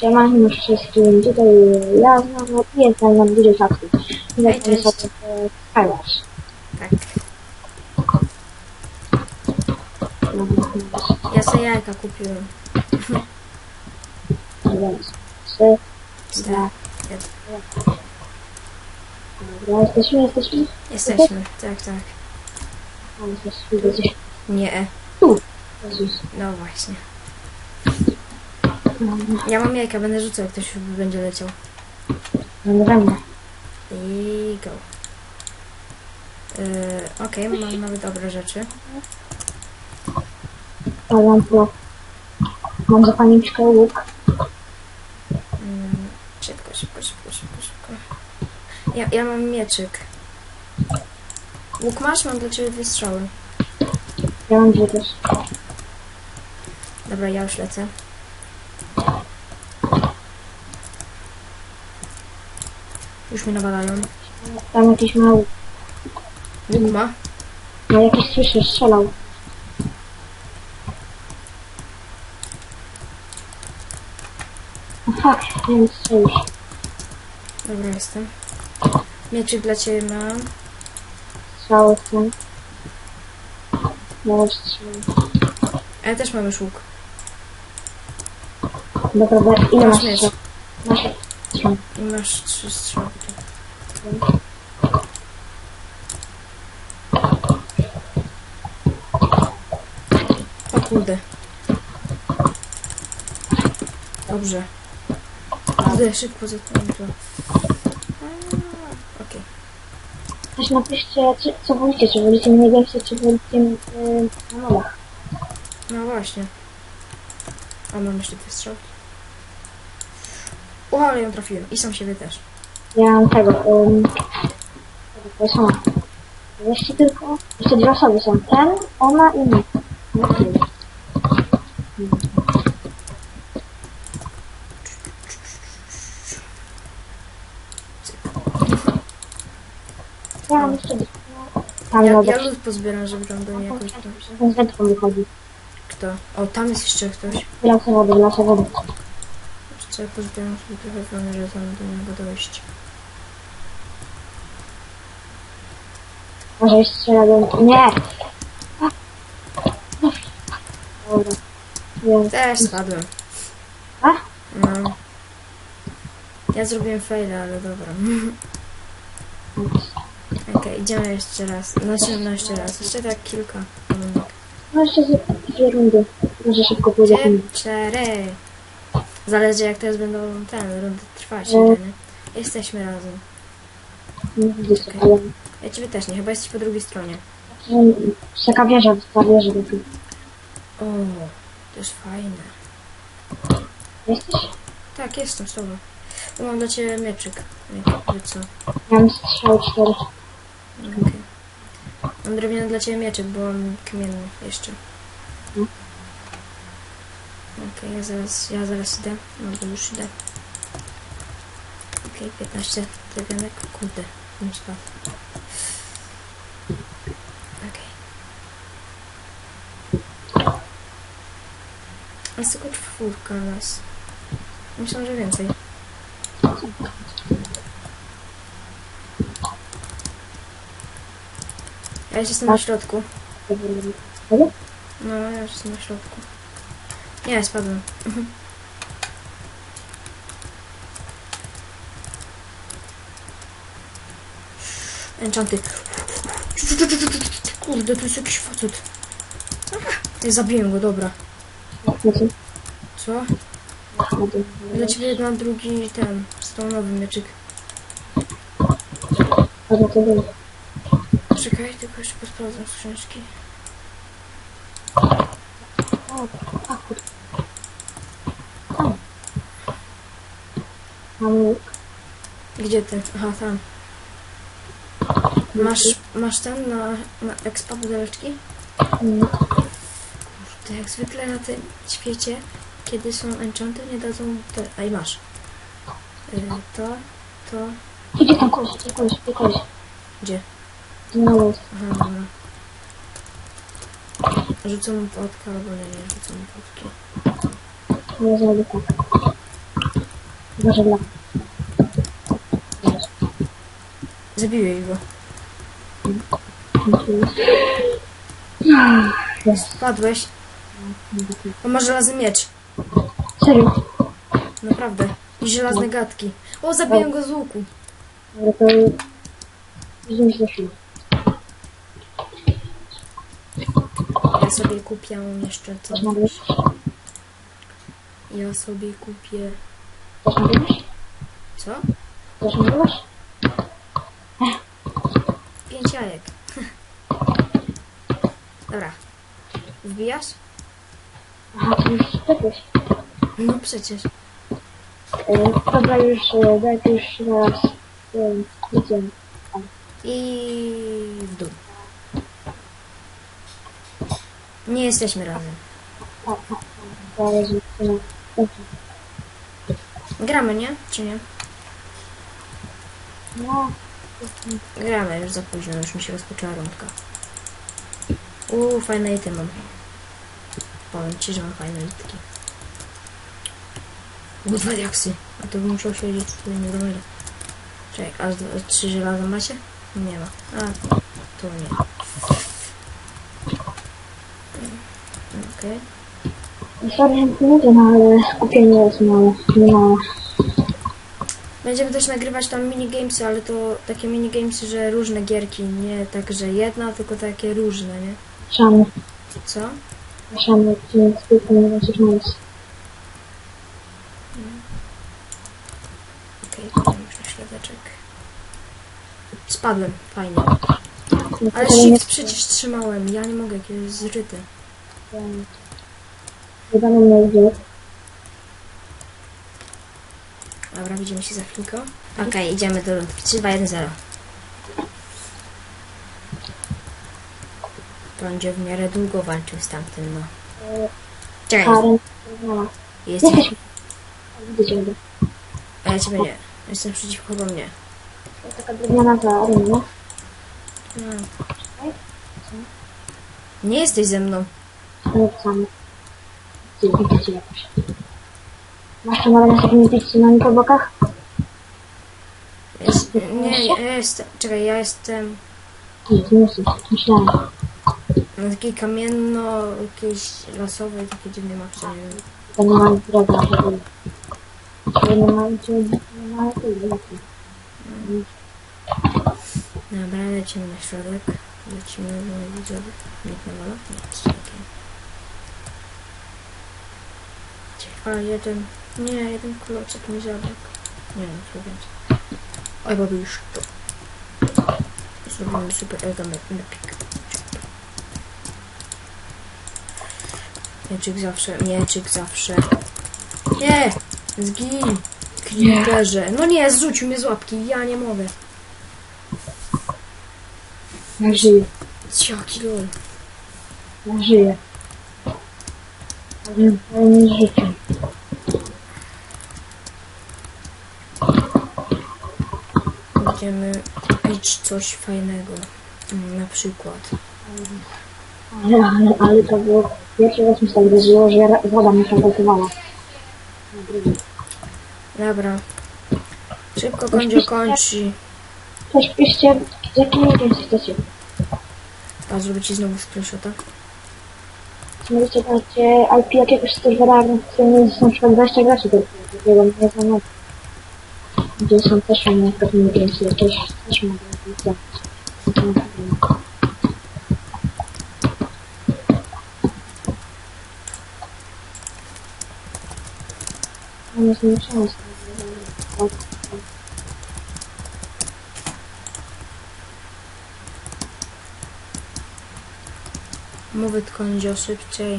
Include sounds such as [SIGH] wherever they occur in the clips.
Siemano wszystkim, tutaj ja znowu jestem, mam dużo czasu. Hej, Lecimy cześć. sobie e, Skywars. Tak. Ja sobie jajka kupiłem. Więc trzy, dwa, Jest. dobra, jesteśmy, jesteśmy? Jesteśmy. Tak, tak. Tam jesteśmy, jesteśmy. Nie. Tu. No właśnie. Ja mam jajka, będę rzucał, jak ktoś będzie leciał. Mamy we mnie. I go. Yy, Okej, mam nawet dobre rzeczy. Mam pro. Mam zapalniczkę łuk. Mm, szybko, szybko, szybko, szybko, szybko. Ja, ja mam mieczyk. Łuk masz? Mam dla ciebie dwie strzały. Ja mam dwie też. Dobra, ja już lecę. Już mi nawalają. Tam jakiś mały, Łuk ma? no jakiś słyszę, strzelał. O fuck, nie wiem strzelisz. Dobra, jestem. Mieczyk dla ciebie mam. Strzały chcę. Nawet strzały. A ja też mam już łuk. Dobra, bo ile Masz masz miecz. Masz masz trzy strzały. O kurde. Dobrze. Kurde, szybko zatknąłem to. Okej. Też napiszcie, czy, co wolicie, czy wolicie mnie więcej, czy wolicie yy, na. No właśnie. A mam jeszcze dwie strzały. O, ale ją trafiłem. I sam siebie też. Ja mam tego, yy, tego, ona. Jeszcze tylko, jeszcze dwie osoby są. Ten, ona i my. Ja mam jeszcze tam Ja, ja lód pozbieram, żeby on do mnie jakoś tam... Ten z wędką wychodzi. Kto? O, tam jest jeszcze ktoś. Wylasę wody, wylasę wody. Ja pozbieram sobie trochę wony, żeby do niego dojść. Może jeszcze do... Nie! Dobra. Też spadłem. A? No. Ja zrobiłem faila, ale dobra. [LAUGHS] Okej, idziemy jeszcze raz. Znaczy, no jeszcze raz. Jeszcze tak kilka. No jeszcze dwie rundy. Może szybko. Trzy, cztery. Zależy jak teraz będą ten rundy trwać, No. nie? Jesteśmy razem. Ale... Ja ciebie też nie, chyba jesteś po drugiej stronie. że Taka wieża, ta wieża. O, to jest fajne. Jesteś? Tak, jestem z tobą. Mam dla ciebie mieczyk. Co? Mam strzał cztery. Okej. Mam drewniany dla ciebie mieczyk, bo mam kamienny jeszcze. Mhm. Okej, ja zaraz, ja zaraz idę. No bo już idę. Okej, 15 drewnianek. Kurde, bym spadł. Okej. Jest tylko czwórka nas. Myślę, że więcej. Ja już jestem na środku. No, ja już jestem na środku. Nie, spadłem. Mhm. Enchanty. Kurde, to jest jakiś facet. Ja zabiłem go, dobra. Co? Dla ciebie jedna, drugi ten, stonowy mieczyk. Czekaj, tylko jeszcze posprawdzam skrzyneczki. O, a kurde. Mam łuk. Gdzie ty? Aha, tam. Masz, masz ten na, na expa buteleczki? Mm, To jak zwykle na tym świecie, kiedy są enchanty, nie dadzą te... A i masz. Y, to, to... Idzie tam koleś. Gdzie? Na łuk. Aha, dobra. Rzucę mu potkę, albo nie, nie rzucę mu potki. Nie zrobię tak. Dla... Zabiłeś go. Jest. Padłeś. On ma żelazny miecz. Serio? Naprawdę. I żelazne gadki. O, zabiłem go z łuku. Ale to... Widzimy się. Ja sobie kupię jeszcze co. Też mogę? Ja sobie kupię... Też nagrywasz? Co? Też nagrywasz? Pięć jajek. [LAUGHS] Dobra. Wbijasz? Aha, już sklepłeś. No przecież. E, Dobra, już, e, daj już raz. e, Idziemy. I w dół. Nie jesteśmy razem. A, a, a, zaraz wrócimy. Dobrze. Gramy, nie? Czy nie? No, Gramy, już za późno, już mi się rozpoczęła rundka. Uuu, fajne ity mam. Powiem ci, że mam fajne itki. Uuu, dwa diaksy. A to bym musiał siedzieć tutaj nie mnie. Czekaj, a z- trzy żelaza macie? Nie ma. A, to nie. Okej. Sorry, że nie mówię, no ale kupienie jest mało. Nie mało. Będziemy też nagrywać tam minigamesy, ale to takie minigamesy, że różne gierki, nie tak, że jedna, tylko takie różne, nie? Szamy, Co? szamy, z piłką nie będzie móc. Okej, okay, już na środeczek. Spadłem, fajnie. No, Ale shift przecież trzymałem, ja nie mogę, jakie jest zryte. Wydano mnie gdzie. Dobra, widzimy się za chwilkę. Okej, idziemy do rundki. 3, 2, 1, 0. To będzie w miarę długo walczył z tamtym, no. Czekaj, go. [LAUGHS] A ja ciebie nie. Jestem przeciwko mnie. To taka drewniana za no. Nie jesteś ze mną. Ale samo. Gdzie widzicie jakoś. Masz tu nawet sobie na po bokach? Jest, nie, ja jestem... Czekaj, ja jestem... Nie, nie jesteś. Myślałem. Na takiej kamienno... jakiejś lasowej, takie dziwne mapce, nie wiem. To nie ma droga, żeby... Nie ma... Żeby nie ma... lepiej. Dobra, lecimy na środek. Lecimy na widzowie. Nie, coś takiego. A, jeden... Nie, jeden klocek mi zabrał. Nie co więcej. Oj, bo już to. Zrobimy super ega mepik. Mieczyk zawsze, mieczyk zawsze. Nie! Zgin! Creeperze. No nie, zrzucił mnie z łapki, ja nie mogę. Ja żyję. Jaki lol. Ja żyję. Będziemy kupić coś fajnego. Mm, Na przykład. Ale, ale, ale to było... Pierwszy raz mi się tak wydarzyło, że woda mnie przelatowała. Dobra. Szybko kończy kończy. Coś piszcie, jaki nie chcecie. A zrobię ci znowu screenshota. Możecie dać IP jakiegoś serwera, na którym jest na przykład 20 graczy do takiego nie znam. Gdzie są też fajne pewnie więcej jakieś też mogę zrobić. No nie zmieszałem Mówię tylko będzie szybciej.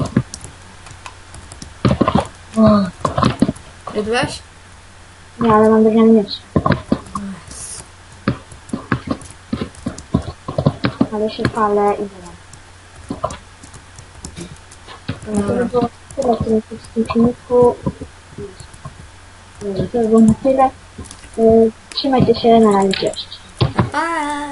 Jadłeś? Nie, ale mam drewniany miecz. Ale się palę i wylam. No to by było tyle w tym, w tym filmiku. To by było na tyle. Y, Trzymajcie się, na razie, cześć. Pa!